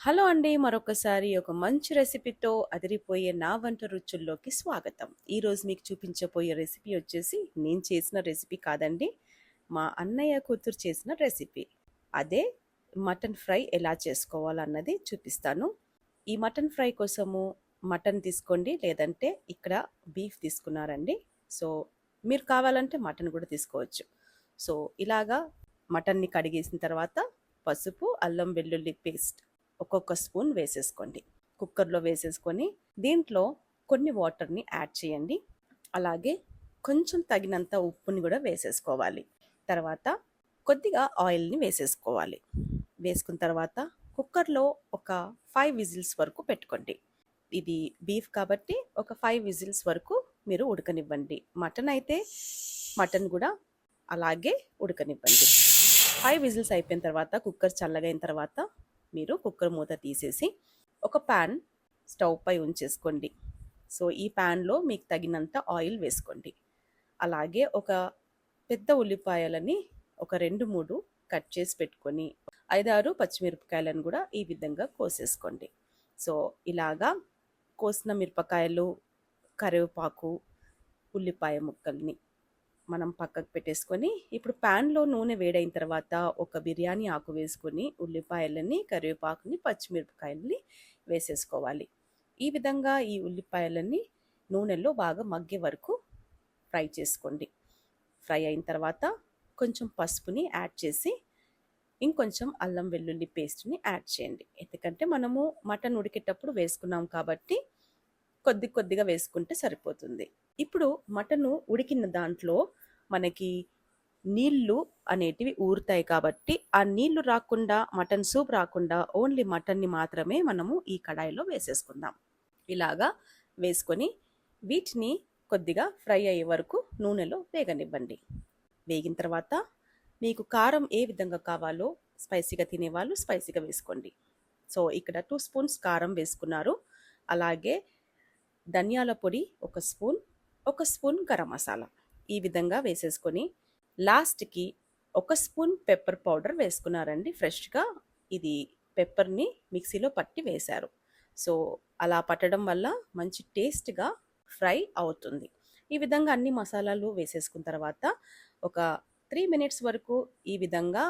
Hello అండి మరొకసారి ఒక మంచి రెసిపీతో అదిరిపోయే నా వంట రుచుల్లోకి స్వాగతం. ఈరోజు మీకు చూపించబోయే రెసిపీ వచ్చేసి నేను చేసిన రెసిపీ కాదండి మా అన్నయ్య కూతురు చేసిన రెసిపీ. అదే మటన్ ఫ్రై ఎలా చేసుకోవాలన్నది చూపిస్తాను. ఈ మటన్ ఫ్రై కోసము మటన్ తీసుకోండి లేదంటే ఇక్కడ బీఫ్ తీసుకున్నారండి. సో మీరు కావాలంటే మటన్ కూడా తీసుకోవచ్చు. సో ఇలాగా మటన్ని కడిగేసిన తర్వాత పసుపు అల్లం వెల్లుల్లి పేస్ట్ ఒక్కొక్క స్పూన్ వేసేసుకోండి. కుక్కర్లో వేసేసుకొని దీంట్లో కొన్ని వాటర్ని యాడ్ చేయండి. అలాగే కొంచెం తగినంత ఉప్పుని కూడా వేసేసుకోవాలి. తర్వాత కొద్దిగా ఆయిల్ని వేసేసుకోవాలి. వేసుకున్న తర్వాత కుక్కర్లో ఒక ఫైవ్ విజిల్స్ వరకు పెట్టుకోండి. ఇది బీఫ్ కాబట్టి ఒక ఫైవ్ విజిల్స్ వరకు మీరు ఉడకనివ్వండి. మటన్ అయితే మటన్ కూడా అలాగే ఉడకనివ్వండి. ఫైవ్ విజిల్స్ అయిపోయిన తర్వాత కుక్కర్ చల్లగైన తర్వాత మీరు కుక్కర్ మూత తీసేసి ఒక ప్యాన్ స్టవ్ పై ఉంచేసుకోండి. సో ఈ ప్యాన్లో మీకు తగినంత ఆయిల్ వేసుకోండి. అలాగే ఒక పెద్ద ఉల్లిపాయలని ఒక రెండు మూడు కట్ చేసి పెట్టుకొని ఐదారు పచ్చిమిరపకాయలను కూడా ఈ విధంగా కోసేసుకోండి. సో ఇలాగా కోసిన మిరపకాయలు కరివేపాకు ఉల్లిపాయ ముక్కల్ని మనం పక్కకు పెట్టేసుకొని ఇప్పుడు ప్యాన్లో నూనె వేడైన తర్వాత ఒక బిర్యానీ ఆకు వేసుకొని ఉల్లిపాయలని కరివేపాకుని పచ్చిమిరపకాయలని వేసేసుకోవాలి. ఈ విధంగా ఈ ఉల్లిపాయలని నూనెలో బాగా మగ్గే వరకు ఫ్రై చేసుకోండి. ఫ్రై అయిన తర్వాత కొంచెం పసుపుని యాడ్ చేసి ఇంకొంచెం అల్లం వెల్లుల్లి పేస్ట్ని యాడ్ చేయండి. ఎందుకంటే మనము మటన్ ఉడికేటప్పుడు వేసుకున్నాం కాబట్టి కొద్ది కొద్దిగా వేసుకుంటే సరిపోతుంది. ఇప్పుడు మటను ఉడికిన దాంట్లో మనకి నీళ్ళు అనేటివి ఊరుతాయి కాబట్టి ఆ నీళ్ళు రాకుండా మటన్ సూప్ రాకుండా ఓన్లీ మటన్ని మాత్రమే మనము ఈ కడాయిలో వేసేసుకుందాం. ఇలాగా వేసుకొని వీటిని కొద్దిగా ఫ్రై అయ్యే వరకు నూనెలో వేగనివ్వండి. వేగిన తర్వాత మీకు కారం ఏ విధంగా కావాలో స్పైసీగా తినేవాళ్ళు స్పైసీగా వేసుకోండి. సో ఇక్కడ టూ స్పూన్స్ కారం వేసుకున్నారు. అలాగే ధనియాల పొడి ఒక స్పూన్ ఒక స్పూన్ గరం మసాలా ఈ విధంగా వేసేసుకొని లాస్ట్కి ఒక స్పూన్ పెప్పర్ పౌడర్ వేసుకున్నారండి. ఫ్రెష్గా ఇది పెప్పర్ని మిక్సీలో పట్టి వేశారు. సో అలా పట్టడం వల్ల మంచి టేస్ట్గా ఫ్రై అవుతుంది. ఈ విధంగా అన్ని మసాలాలు వేసేసుకున్న తర్వాత ఒక త్రీ మినిట్స్ వరకు ఈ విధంగా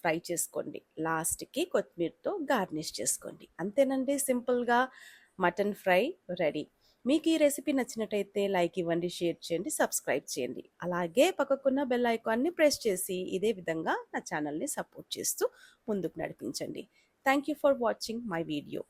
ఫ్రై చేసుకోండి. లాస్ట్కి కొత్తిమీరతో గార్నిష్ చేసుకోండి. అంతేనండి సింపుల్గా మటన్ ఫ్రై రెడీ. మీకు ఈ రెసిపీ నచ్చినట్టయితే లైక్ ఇవ్వండి షేర్ చేయండి సబ్స్క్రైబ్ చేయండి. అలాగే పక్కకున్న బెల్ ఐకాన్ని ప్రెస్ చేసి ఇదే విధంగా నా ఛానల్ని సపోర్ట్ చేస్తూ ముందుకు నడిపించండి. Thank you for watching my video.